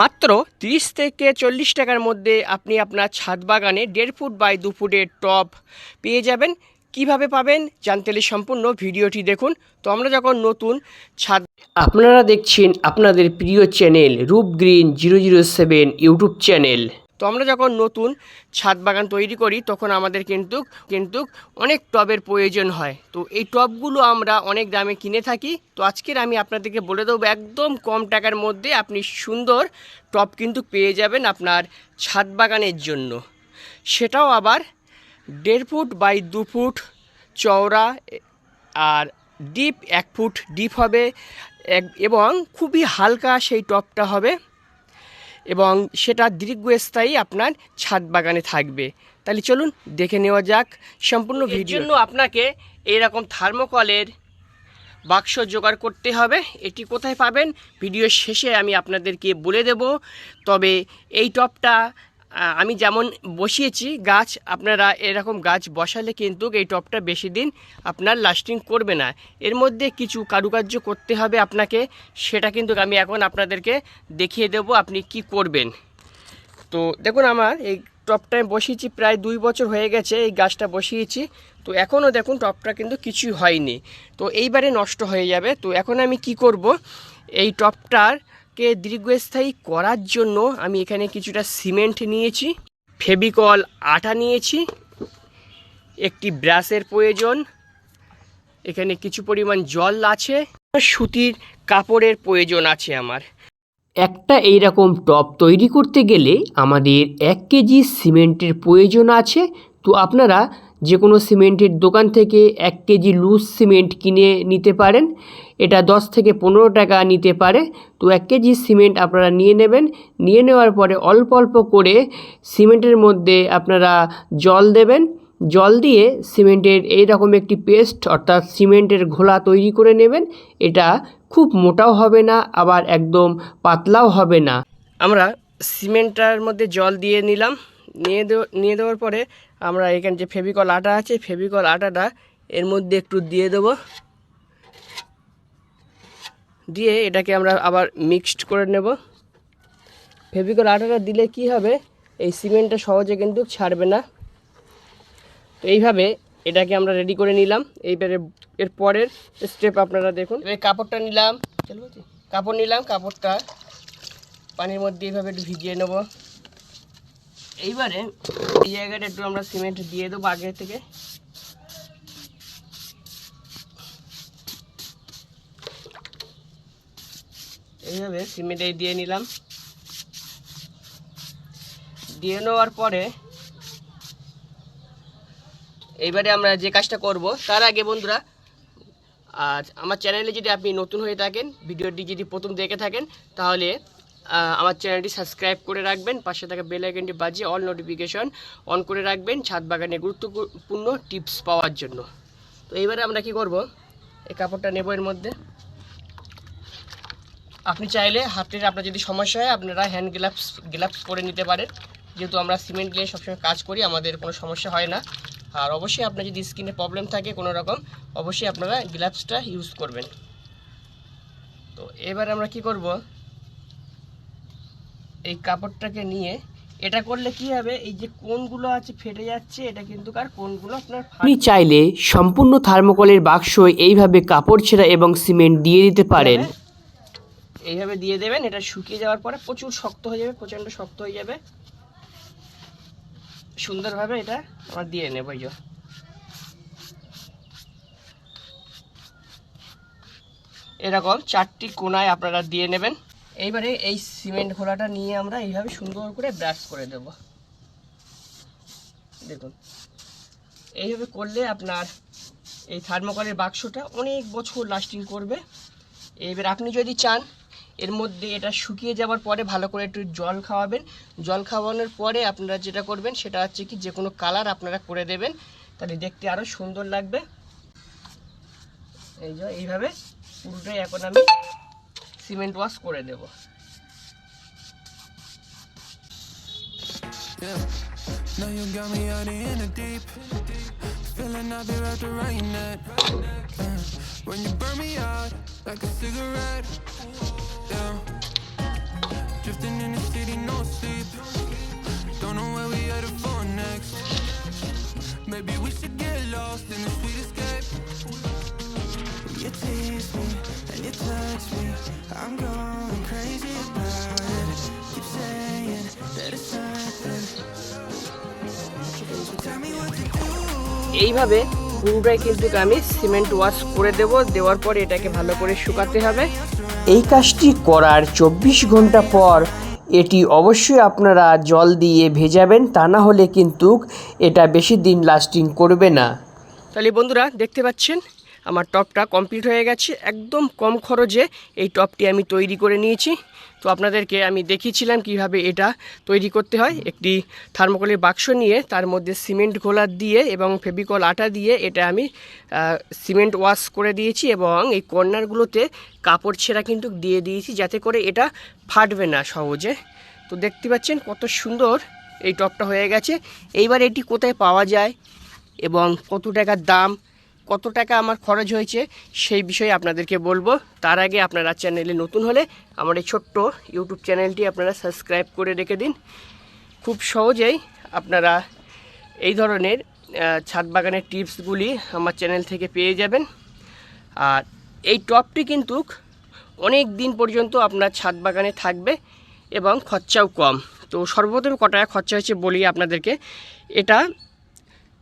মাত্র তিরিশ থেকে চল্লিশ টাকার মধ্যে আপনি আপনার ছাদ বাগানে দেড় ফুট বাই দু ফুটের টপ পেয়ে যাবেন। কীভাবে পাবেন জানতে সম্পূর্ণ ভিডিওটি দেখুন। তো আমরা যখন নতুন ছাদ আপনারা দেখছেন আপনাদের প্রিয় channel Roop green zero zero seven YouTube channel. তো আমরা যখন নতুন ছাদ বাগান তৈরি করি, তখন আমাদের কিন্তু কিন্তু অনেক টবের প্রয়োজন হয়। তো এই টবগুলো আমরা অনেক দামে কিনে থাকি। তো আজকের আমি আপনাদেরকে বলে দেবো, একদম কম টাকার মধ্যে আপনি সুন্দর টব কিন্তু পেয়ে যাবেন আপনার ছাদ বাগানের জন্য। সেটাও আবার দেড় ফুট বাই দু ফুট চওড়া, আর ডিপ এক ফুট ডিপ হবে এবং খুবই হালকা সেই টবটা হবে। এবং সেটা দীর্ঘস্থায়ী আপনার ছাদ বাগানে থাকবে। তাহলে চলুন দেখে নেওয়া যাক সম্পূর্ণ ভিডিও। জন্য আপনাকে এরকম থার্মোকলের বাক্স জোগাড় করতে হবে। এটি কোথায় পাবেন? ভিডিও শেষে আমি আপনাদেরকে বলে দেব। তবে এই টপটা আমি যেমন বসিয়েছি গাছ, আপনারা এরকম গাছ বসালে কিন্তু এই টপটা বেশি দিন আপনার লাস্টিং করবে না। এর মধ্যে কিছু কারুকার্য করতে হবে আপনাকে, সেটা কিন্তু আমি এখন আপনাদেরকে দেখিয়ে দেব আপনি কি করবেন। তো দেখুন আমার এই টপটা আমি বসিয়েছি, প্রায় দুই বছর হয়ে গেছে এই গাছটা বসিয়েছি। তো এখনও দেখুন টপটা কিন্তু কিছুই হয়নি। তো এইবারে নষ্ট হয়ে যাবে। তো এখন আমি কি করব? এই টপটারকে দীর্ঘস্থায়ী করার জন্য আমি এখানে কিছুটা সিমেন্ট নিয়েছি ফেবিকল আটা নিয়েছি, একটি ব্রাশের প্রয়োজন, এখানে কিছু পরিমাণ জল আছে, সুতির কাপড়ের প্রয়োজন আছে আমার। একটা এইরকম টব তৈরি করতে গেলে আমাদের এক কেজি সিমেন্টের প্রয়োজন আছে। তো আপনারা যে কোনো সিমেন্টের দোকান থেকে এক কেজি লুজ সিমেন্ট কিনে নিতে পারেন। এটা দশ থেকে পনেরো টাকা নিতে পারে। তো এক কেজি সিমেন্ট আপনারা নিয়ে নেবেন। নিয়ে নেওয়ার পরে অল্প অল্প করে সিমেন্টের মধ্যে আপনারা জল দেবেন। জল দিয়ে সিমেন্টের এই রকম একটি পেস্ট অর্থাৎ সিমেন্টের ঘোলা তৈরি করে নেবেন। এটা খুব মোটাও হবে না, আবার একদম পাতলাও হবে না। আমরা সিমেন্টটার মধ্যে জল দিয়ে নিলাম। নিয়ে নিয়ে দেওয়ার পরে আমরা এখানে যে ফেভিকল আটা আছে, ফেভিকল আটাটা এর মধ্যে একটু দিয়ে দেবো। দিয়ে এটাকে আমরা আবার মিক্সড করে নেব। ফেভিকল আটাটা দিলে কি হবে? এই সিমেন্টটা সহজে কিন্তু ছাড়বে না। তো এইভাবে এটাকে আমরা রেডি করে নিলাম। এইবারে এর পরের স্টেপ আপনারা দেখুন। এবার কাপড়টা নিলাম। কাপড় নিলাম, কাপড়টা পানির মধ্যে এইভাবে একটু ভিজিয়ে নেব। এইবারে এই জায়গাটা একটু আমরা সিমেন্ট দিয়ে দেবো আগে থেকে। এইভাবে সিমেন্ট এই দিয়ে নিলাম। দিয়ে নেওয়ার পরে এইবারে আমরা যে কাজটা করব, তার আগে বন্ধুরা আর আমার চ্যানেলে যদি আপনি নতুন হয়ে থাকেন, ভিডিওটি যদি প্রথম দেখে থাকেন, তাহলে আমার চ্যানেলটি সাবস্ক্রাইব করে রাখবেন। পাশে থাকা বেল আইকনটি বাজিয়ে অল নোটিফিকেশন অন করে রাখবেন ছাদ বাগানে গুরুত্বপূর্ণ টিপস পাওয়ার জন্য। তো এইবারে আমরা কি করব? এই কাপড়টা নেব এর মধ্যে। আপনি চাইলে হাতের আপনার যদি সমস্যা হয়, আপনারা হ্যান্ড গ্লাভস গ্লাভস পরে নিতে পারেন। যেহেতু আমরা সিমেন্ট দিয়ে সবসময় কাজ করি, আমাদের কোনো সমস্যা হয় না। আর অবশ্যই আপনার যদি স্কিনে প্রবলেম থাকে কোনো রকম, অবশ্যই আপনারা গ্লাভসটা ইউজ করবেন। তো এবার আমরা কি করব? এই কাপড়টাকে নিয়ে এটা করলে কি হবে? এই যে কোনগুলো আছে ফেটে যাচ্ছে এটা কিন্তু আর কোনগুলো আপনার আপনি চাইলে সম্পূর্ণ থার্মোকলের বাক্স এইভাবে কাপড় ছেঁড়া এবং সিমেন্ট দিয়ে দিতে পারেন। এইভাবে দিয়ে দেবেন এটা শুকিয়ে যাওয়ার পরে প্রচুর শক্ত হয়ে যাবে প্রচণ্ড শক্ত হয়ে যাবে। সুন্দরভাবে এটা আমরা দিয়ে নেব এই এরকম চারটি কোনায় আপনারা দিয়ে নেবেন। এইবারে এই সিমেন্ট ঘোলাটা নিয়ে আমরা এইভাবে সুন্দর করে ব্রাশ করে দেব। দেখুন, এইভাবে করলে আপনার এই থার্মোকলের বাক্সটা অনেক বছর লাস্টিং করবে। এবার আপনি যদি চান, এর মধ্যে এটা শুকিয়ে যাওয়ার পরে ভালো করে একটু জল খাওয়াবেন। জল খাওয়ানোর পরে আপনারা যেটা করবেন, সেটা হচ্ছে কি, যে কোনো কালার আপনারা করে দেবেন, তাহলে দেখতে আরও সুন্দর লাগবে। এই যে, এইভাবে পুরোটাই এখন আমি সিমেন্ট ওয়াশ করে দেব Now you got me out in the deep. Feeling I'll be wrapped around your neck. Uh, when you burn me out like a cigarette. Yeah. Drifting Drifting in the city, no sleep. Don't know where we headed for next. Maybe we should get lost in the sweet touch me. I'm going crazy about it. Keep saying that it's nothing. Tell me what to do. এইভাবে পুরোটাই কিন্তু আমি cement wash করে দেব দেওয়ার পর এটাকে ভালো করে শুকাতে হবে এই কাজটি করার চব্বিশ ঘণ্টা পর এটি অবশ্যই আপনারা জল দিয়ে ভেজাবেন তা না হলে কিন্তু এটা বেশি দিন লাস্টিং করবে না তাহলে বন্ধুরা দেখতে পাচ্ছেন আমার টপটা কমপ্লিট হয়ে গেছে। একদম কম খরচে এই টপটি আমি তৈরি করে নিয়েছি। তো আপনাদেরকে আমি দেখিয়েছিলাম কীভাবে এটা তৈরি করতে হয়। একটি থার্মোকলের বাক্স নিয়ে তার মধ্যে সিমেন্ট ঘোলা দিয়ে এবং ফেবিকল আটা দিয়ে এটা আমি সিমেন্ট ওয়াশ করে দিয়েছি এবং এই কর্নারগুলোতে কাপড় ছেঁড়া কিন্তু দিয়ে দিয়েছি যাতে করে এটা ফাটবে না সহজে। তো দেখতে পাচ্ছেন কত সুন্দর এই টপটা হয়ে গেছে। এইবার এটি কোথায় পাওয়া যায় এবং কত টাকার দাম কত টাকা আমার খরচ হয়েছে সেই বিষয়ে আপনাদেরকে বলব। তার আগে আপনারা চ্যানেলে নতুন হলে আমার এই ছোট্ট ইউটিউব চ্যানেলটি আপনারা সাবস্ক্রাইব করে রেখে দিন। খুব সহজেই আপনারা এই ধরনের ছাদ বাগানের টিপসগুলি আমার চ্যানেল থেকে পেয়ে যাবেন। আর এই টপটি কিন্তু অনেক দিন পর্যন্ত আপনার ছাদ বাগানে থাকবে এবং খরচাও কম। তো সর্বপ্রথম কত টাকা খরচা হয়েছে বলি আপনাদেরকে। এটা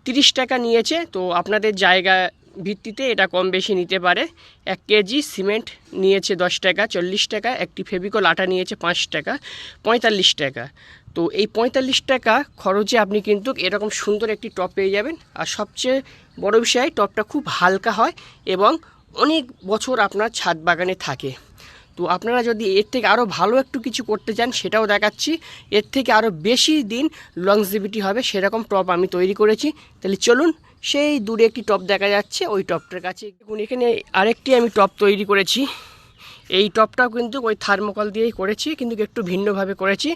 তিরিশ টাকা নিয়েছে, তো আপনাদের জায়গা ভিত্তিতে এটা কম বেশি নিতে পারে। এক কেজি সিমেন্ট নিয়েছে দশ টাকা, চল্লিশ টাকা, একটি ফেভিকল আটা নিয়েছে পাঁচ টাকা, পঁয়তাল্লিশ টাকা। তো এই পঁয়তাল্লিশ টাকা খরচে আপনি কিন্তু এরকম সুন্দর একটি টপ পেয়ে যাবেন। আর সবচেয়ে বড় বিষয়, টপটা খুব হালকা হয় এবং অনেক বছর আপনার ছাদ বাগানে থাকে। তো আপনারা যদি এর থেকে আরও ভালো একটু কিছু করতে চান, সেটাও দেখাচ্ছি। এর থেকে আরও বেশি দিন লংজিভিটি হবে, সেরকম টপ আমি তৈরি করেছি। তাহলে চলুন সেই দূরে একটি টপ দেখা যাচ্ছে, ওই টপটার কাছে। এখানে আরেকটি আমি টপ তৈরি করেছি। এই টপটাও কিন্তু ওই থার্মোকল দিয়েই করেছি, কিন্তু একটু ভিন্নভাবে করেছি।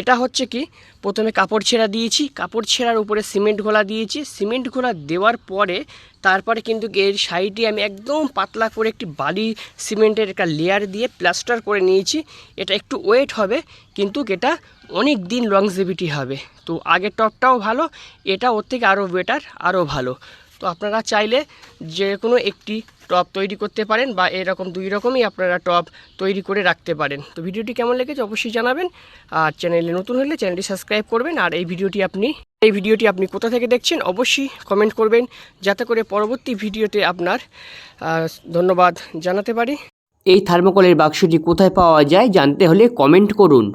এটা হচ্ছে কি, প্রথমে কাপড় ছেঁড়া দিয়েছি, কাপড় ছেঁড়ার উপরে সিমেন্ট ঘোলা দিয়েছি। সিমেন্ট ঘোলা দেওয়ার পরে তারপরে কিন্তু এর সাইডে আমি একদম পাতলা করে একটি বালি সিমেন্টের একটা লেয়ার দিয়ে প্লাস্টার করে নিয়েছি। এটা একটু ওয়েট হবে, কিন্তু এটা অনেক দিন লংজিভিটি হবে। তো আগের টপটাও ভালো, এটা ওর থেকে আরও বেটার আরও ভালো। তো আপনারা চাইলে যে কোনো একটি টপ তৈরি করতে পারেন বা এরকম দুই রকমই আপনারা টপ তৈরি করে রাখতে পারেন। তো ভিডিওটি কেমন লেগেছে অবশ্যই জানাবেন। আর চ্যানেলে নতুন হলে চ্যানেলটি সাবস্ক্রাইব করবেন। আর এই ভিডিওটি আপনি, এই ভিডিওটি আপনি কোথা থেকে দেখছেন অবশ্যই কমেন্ট করবেন। যাতে করে পরবর্তী ভিডিওতে আপনার ধন্যবাদ জানাতে পারি। এই থার্মোকলের বাক্সটি কোথায় পাওয়া যায় জানতে হলে কমেন্ট করুন।